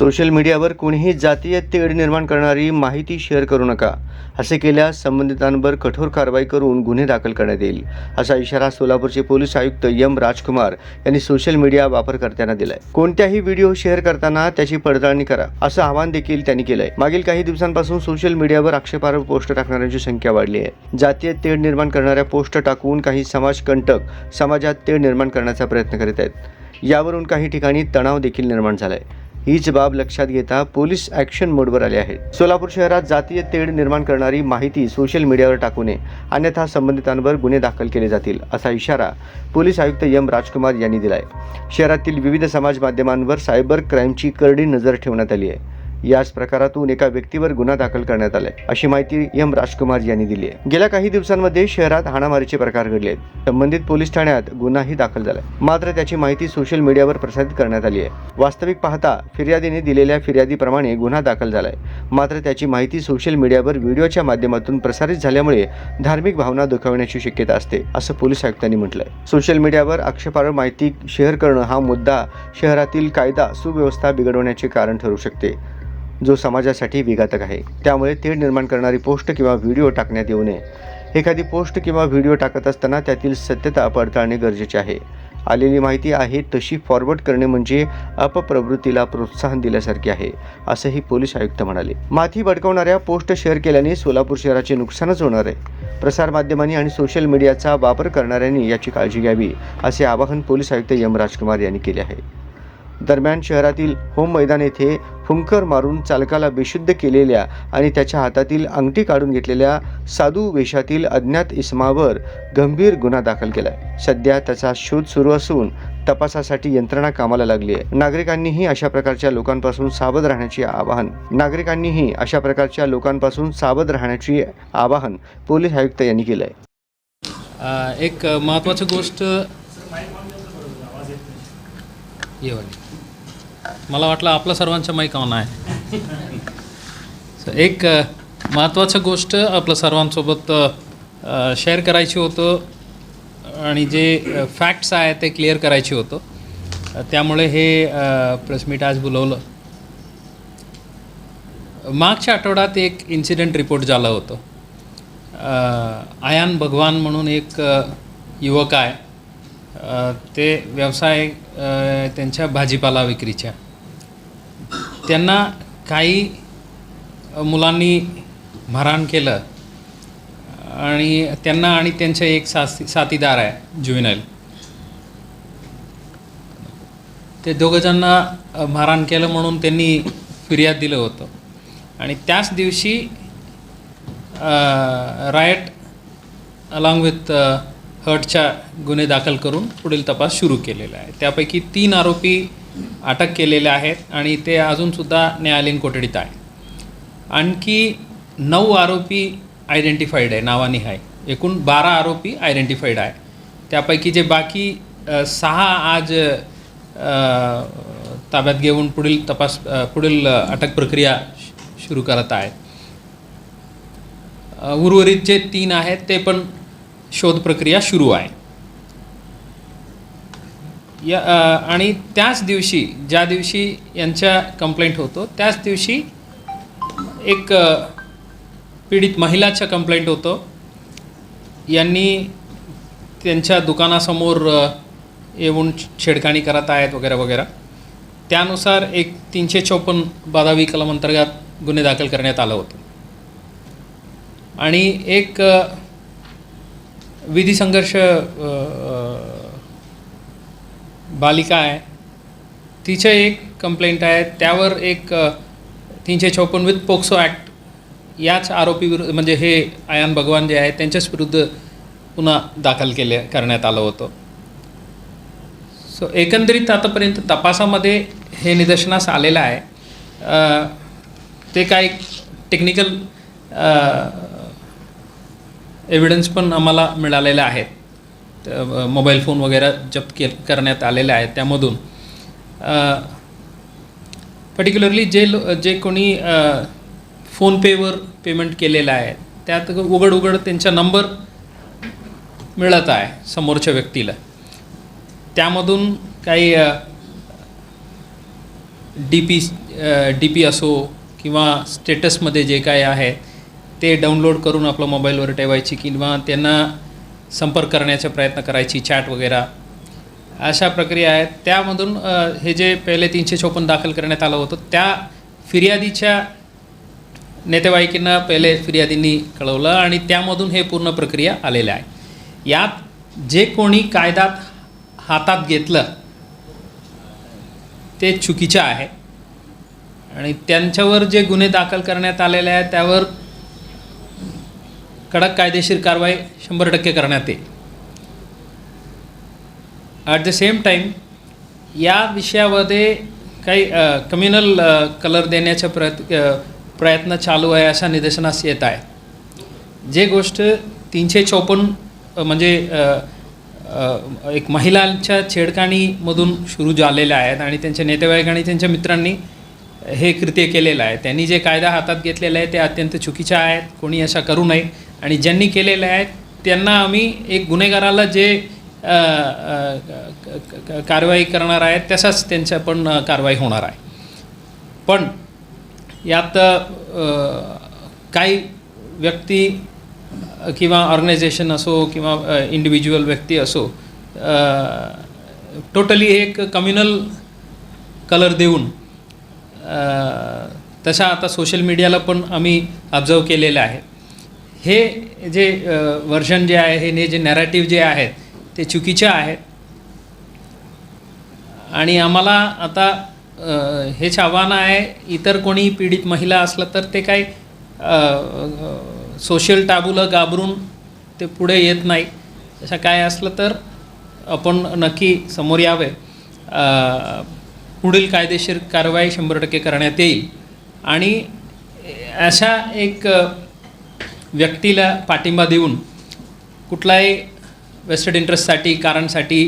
Social मीडियावर कोणीही जातीय तेढ निर्माण करणारी माहिती शेअर करू नका असे केल्यास संबंधितांवर कठोर कारवाई करून गुन्हे दाखल करण्यात येईल असा इशारा सोलापूरचे पोलीस आयुक्त यम राजकुमार यांनी सोशल मीडिया वापरकर्त्यांना दिलाय. कोणत्याही व्हिडिओ शेअर करताना त्याची पडताळणी करा असं आवाहन देखील त्यांनी केलंय. मागील काही दिवसांपासून सोशल मीडियावर आक्षेपार्ह पोस्ट टाकणाऱ्यांची संख्या वाढली आहे. जातीय तेढ निर्माण करणाऱ्या पोस्ट टाकून काही समाजकंटक समाजात तेढ निर्माण करण्याचा प्रयत्न करीत आहेत. यावरून काही ठिकाणी तणाव देखील निर्माण झालाय. हीच बाब लक्षात घेता पोलीस ॲक्शन मोडवर आले आहेत. सोलापूर शहरात जातीय तेढ निर्माण करणारी माहिती सोशल मीडियावर टाकू नये अन्यथा संबंधितांवर गुन्हे दाखल केले जातील असा इशारा पोलीस आयुक्त एम राजकुमार यांनी दिलाय. शहरातील विविध समाज माध्यमांवर सायबर क्राईमची करडी नजर ठेवण्यात आली आहे. याच प्रकारातून एका व्यक्तीवर गुन्हा दाखल करण्यात आलाय. अशी माहिती एम. राजकुमार यांनी दिली आहे. गेल्या काही दिवसांमध्ये शहरात हाणामारीचे प्रकार घडले आहेत. संबंधित पोलीस ठाण्यात गुन्हाही दाखल झालाय. मात्र त्याची माहिती सोशल मीडियावर प्रसारित करण्यात आली आहे. वास्तविक पाहता फिर्यादीने दिलेल्या फिर्यादीप्रमाणे गुन्हा दाखल झालाय. मात्र त्याची माहिती सोशल मीडियावर व्हिडिओच्या माध्यमातून प्रसारित झाल्यामुळे धार्मिक भावना दुखावण्याची शक्यता असते असं पोलीस आयुक्तांनी म्हटलंय. सोशल मीडियावर आक्षेपार्ह माहिती शेअर करणं हा मुद्दा शहरातील कायदा सुव्यवस्था बिघडवण्याचे कारण ठरू शकते. जो समाजासाठी विघातक आहे. त्यामुळे तेढ निर्माण करणारी पोस्ट किंवा व्हिडिओ टाकण्यात येऊ नये. एखादी पोस्ट किंवा व्हिडिओ टाकत असताना त्यातील सत्यता पडताळणे गरजेचे आहे. आलेली माहिती आहे तशी फॉरवर्ड करणे म्हणजे अपप्रवृत्तीला प्रोत्साहन दिल्यासारखे आहे असंही पोलीस आयुक्त म्हणाले. माथी भडकवणाऱ्या पोस्ट शेअर केल्याने सोलापूर शहराचे नुकसानच होणार आहे. प्रसारमाध्यमांनी आणि सोशल मीडियाचा वापर करणाऱ्यांनी याची काळजी घ्यावी असे आवाहन पोलीस आयुक्त यम राजकुमार यांनी केले आहे. दरम्यान शहरातील होम मैदान येथे फुंकर मारून चालकाला बेशुद्ध केलेल्या आणि त्याच्या हातातील अंगठी काढून घेतलेल्या साधू वेशातील अज्ञात इसमावर गंभीर गुन्हा दाखल केला सध्या त्याचा शोध सुरू असून तपासासाठी यंत्रणा कामाला लागली आहे. नागरिकांनीही अशा प्रकारच्या लोकांपासून सावध राहण्याचे आवाहन नागरिकांनीही अशा प्रकारच्या लोकांपासून सावध राहण्याचे आवाहन पोलीस आयुक्त यांनी केलं आहे एक महत्वाची गोष्ट मला वाटलं आपलं सर्वांचं माईक ऑन आहे. एक महत्त्वाचं गोष्ट आपलं सर्वांसोबत शेअर करायची होतं आणि जे फॅक्ट्स आहे ते क्लिअर करायचे होतं. त्यामुळे हे प्रेसमीट आज बोलवलं. मागच्या आठवड्यात एक इन्सिडेंट रिपोर्ट झालं होतं. आयान भगवान म्हणून एक युवक आहे. ते व्यवसाय त्यांच्या भाजीपाला विक्रीच्या. त्यांना काही मुलांनी मारहाण केलं आणि त्यांना आणि त्यांचे एक साथी साथीदार आहे जुविनल ते दोघंजणांना मारहाण केलं म्हणून त्यांनी फिर्याद दिलं होतं. आणि त्याच दिवशी रायट अलॉंग विथ हर्टच्या गुन्हे दाखल करून पुढील तपास सुरू केलेला आहे. त्यापैकी तीन आरोपी अटक केलेले आहेत आणि ते अजूनसुद्धा न्यायालयीन कोठडीत आहे आणखी नऊ आरोपी आयडेंटिफाईड आहे नावाने आहे. एकूण बारा आरोपी आयडेंटिफाईड आहे. त्यापैकी जे बाकी सहा आज ताब्यात घेऊन पुढील तपास पुढील अटक प्रक्रिया सुरू करत आहेत. उर्वरित जे तीन आहेत ते पण शोध प्रक्रिया सुरू आहे. या आणि त्याच दिवशी ज्या दिवशी यांच्या कंप्लेंट होतो त्याच दिवशी एक पीडित महिलाच्या कंप्लेंट होतं. यांनी त्यांच्या दुकानासमोर येऊन छेडखाणी करत आहेत वगैरे वगैरे. त्यानुसार एक तीनशे चौपन्न बाधावी कलम अंतर्गत गुन्हे दाखल करण्यात आलं होतं. आणि एक विधी संघर्ष बालिका आहे. तिचं एक कंप्लेंट आहे. त्यावर एक तीनशे चौपन्न विथ पोक्सो ॲक्ट याच आरोपी विरुद्ध म्हणजे हे आयान भगवान जे आहे त्यांच्याच विरुद्ध पुन्हा दाखल केले करण्यात आलं होतं. सो एकंदरीत आतापर्यंत तपासामध्ये हे निदर्शनास आलेलं आहे. ते काय टेक्निकल एव्हिडन्स पण आम्हाला मिळालेले आहेत मोबाईल फोन वगैरे जप्त के करण्यात आलेले आहेत त्यामधून. पर्टिक्युलरली जे लो जे कोणी फोनपेवर पेमेंट केलेलं आहे त्यात उघड उघड त्यांचा नंबर मिळत आहे समोरच्या व्यक्तीला. त्यामधून काही डी पी डी पी असो किंवा स्टेटसमध्ये जे काय आहे ते डाउनलोड करून आपलं मोबाईलवर ठेवायची किंवा त्यांना संपर्क करण्याचा प्रयत्न करायची चॅट वगैरे. अशा प्रक्रिया आहेत. त्यामधून हे जे पहिले तीनशे चोपन्न दाखल करण्यात आलं होतं त्या फिर्यादीच्या नेतेवाईकींना पहिले फिर्यादींनी कळवलं आणि त्यामधून हे पूर्ण प्रक्रिया आलेल्या आहे यात जे कोणी कायद्यात हातात घेतलं ते चुकीचं आहे. आणि त्यांच्यावर जे गुन्हे दाखल करण्यात आलेले आहेत त्यावर कडक कायदेशीर कारवाई शंभर टक्के करण्यात येईल. ॲट द सेम टाईम या विषयामध्ये काही कम्युनल कलर देण्याचा प्रयत्न प्रयत्न चालू आहे अशा निदर्शनास येत आहे जे गोष्ट तीनशे चौपन्न म्हणजे एक महिलांच्या छेडखाणीमधून सुरू झालेल्या आहेत आणि त्यांच्या नेतेवाईक आणि त्यांच्या मित्रांनी हे कृत्य केलेलं आहे. त्यांनी जे कायदा हातात घेतलेलं आहे ते अत्यंत चुकीचे आहेत. कोणी अशा करू नये. आणि ज्यांनी केलेलं आहे त्यांना आम्ही एक गुन्हेगाराला जे कारवाई करणार आहेत तसाच त्यांच्या पण कारवाई होणार आहे. पण यात काही व्यक्ती किंवा ऑर्गनायझेशन असो किंवा इंडिव्हिज्युअल व्यक्ती असो टोटली एक कम्युनल कलर देऊन तशा आता सोशल मीडियाला पण आम्ही ऑब्झर्व केलेलं आहे. हे जे वर्जन जे आहे हे जे नॅरेटिव्ह जे आहेत ते चुकीचे आहेत. आणि आम्हाला आता हेच आव्हान आहे इतर कोणी पीडित महिला असलं तर ते काही सोशल टाबूला घाबरून ते पुढे येत नाही. तसं काय असलं तर आपण नक्की समोर यावे. पुढील कायदेशीर कारवाई शंभर टक्के करण्यात येईल. आणि अशा एक व्यक्तीला पाठिंबा देऊन कुठलाही वेस्टेड इंटरेस्टसाठी कारणसाठी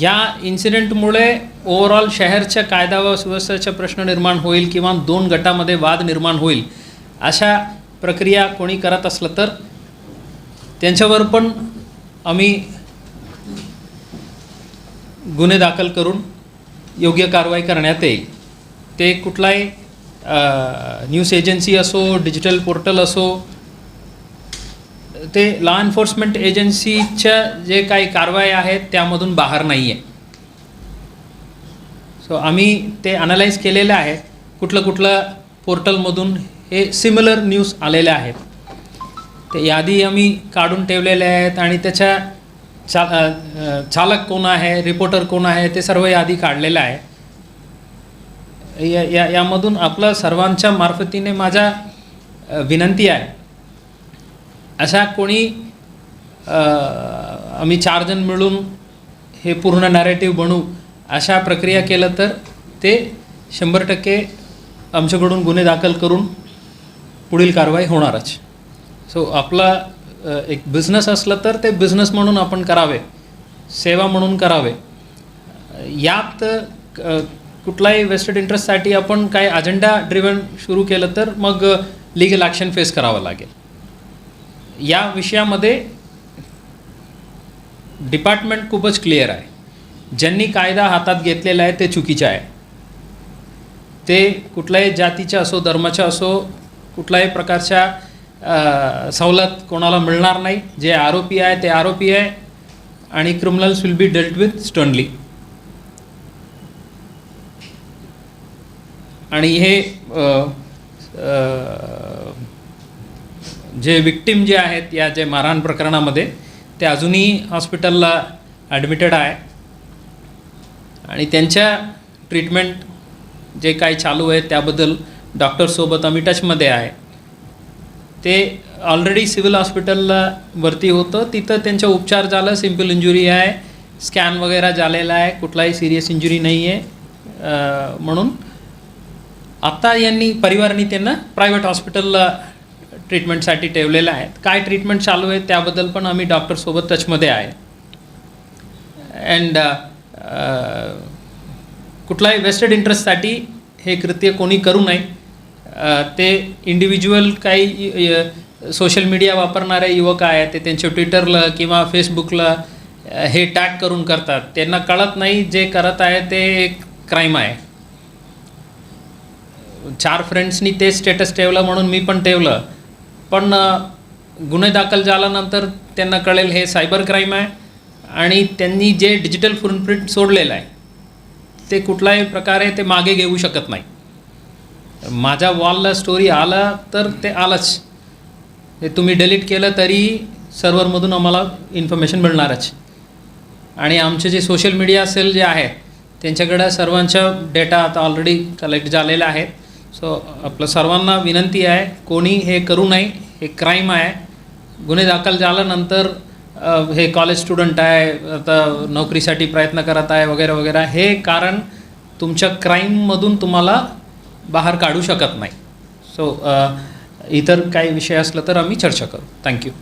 या इन्सिडेंटमुळे ओव्हरऑल शहरच्या कायदा व सुव्यवस्थेचा प्रश्न निर्माण होईल किंवा दोन गटामध्ये वाद निर्माण होईल अशा प्रक्रिया कोणी करत असलं तर त्यांच्यावर पण आम्ही गुन्हे दाखल करून योग्य कारवाई करण्यात येईल. ते कुठलाही न्यूज एजन्सी असो डिजिटल पोर्टल असो ते लॉ एन्फोर्समेंट एजन्सीच्या जे काही कारवाई आहेत त्यामधून बाहेर नाही आहे सो आम्ही ते अनालाइज केलेलं आहे कुठलं कुठलं पोर्टलमधून हे सिमिलर न्यूज आलेले आहेत. ते यादी आम्ही काढून ठेवलेल्या आहेत आणि त्याच्या चा चालक कोण आहे रिपोर्टर कोण आहे ते सर्व यादी काढलेलं आहे या या यामधून आपलं सर्वांच्या मार्फतीने माझा विनंती आहे. अशा कोणी आम्ही आम्ही चारजण मिळून हे पूर्ण नॅरेटिव्ह बनू अशा प्रक्रिया केलं तर ते शंभर टक्के आमच्याकडून गुन्हे दाखल करून पुढील कारवाई होणारच. सो आपला एक बिझनेस असलं तर ते बिझनेस म्हणून आपण करावे सेवा म्हणून करावे. यात कुठलाही वेस्टेड इंटरेस्टसाठी आपण काही अजेंडा ड्रिव्हन सुरू केलं तर मग लिगल ॲक्शन फेस करावं लागेल. या विषयामध्ये डिपार्टमेंट खूपच क्लिअर आहे. ज्यांनी कायदा हातात घेतलेला आहे ते चुकीचे आहे. ते कुठल्याही जातीच्या असो धर्माच्या असो कुठल्याही प्रकारच्या सवलत कोणाला मिळणार नाही. जे आरोपी आहे ते आरोपी आहे. आणि criminals will be dealt with sternly आणि हे जे विक्टीम जे आहेत या जे मारहाण प्रकरणामध्ये ते अजूनही हॉस्पिटलला ॲडमिटेड आहे. आणि त्यांच्या ट्रीटमेंट जे काही चालू आहे त्याबद्दल डॉक्टरसोबत आम्ही टचमध्ये आहे. ते ऑलरेडी सिव्हिल हॉस्पिटलला भरती होतं. तिथं त्यांचा उपचार झाला. सिंपल इंजुरी आहे. स्कॅन वगैरे झालेला आहे. कुठलाही सिरियस इंजुरी नाही आहे म्हणून आत्ता यांनी परिवाराने त्यांना प्रायव्हेट हॉस्पिटलला ट्रीटमेंटसाठी ठेवलेलं आहे. काय ट्रीटमेंट चालू आहे त्याबद्दल पण आम्ही डॉक्टरसोबत टचमध्ये आहे. अँड कुठलाही वेस्टेड इंटरेस्टसाठी हे कृत्य कोणी करू नये. ते इंडिव्हिज्युअल काही सोशल मीडिया वापरणारे युवक आहेत ते त्यांच्या ट्विटरला किंवा फेसबुकला हे टॅग करून करतात. त्यांना कळत नाही जे करत आहे ते एक क्राईम आहे. चार फ्रेंड्सनी ते स्टेटस ठेवलं म्हणून मी पण ठेवलं. पण गुन्हे दाखल झाल्यानंतर त्यांना कळेल हे सायबर क्राईम आहे आणि त्यांनी जे डिजिटल फुटप्रिंट सोडलेलं आहे ते कुठल्याही प्रकारे ते मागे घेऊ शकत नाही. माझ्या वॉलला स्टोरी आला तर ते आलंच. ते तुम्ही डिलीट केलं तरी सर्व्हरमधून आम्हाला इन्फॉर्मेशन मिळणारच. आणि आमचे जे सोशल मीडिया सेल जे आहेत त्यांच्याकडं सर्वांचा डेटा आता ऑलरेडी कलेक्ट झालेला आहे. सो आपलं सर्वांना विनंती आहे कोणी हे करू नये हे क्राईम आहे. गुन्हे दाखल झाल्यानंतर हे कॉलेज स्टुडंट आहे आता नोकरीसाठी प्रयत्न करत आहे वगैरे वगैरे. हे कारण तुमच्या क्राईममधून तुम्हाला बाहेर काढू शकत नाही. सो इतर काही विषय असलं तर आम्ही चर्चा करू. थँक्यू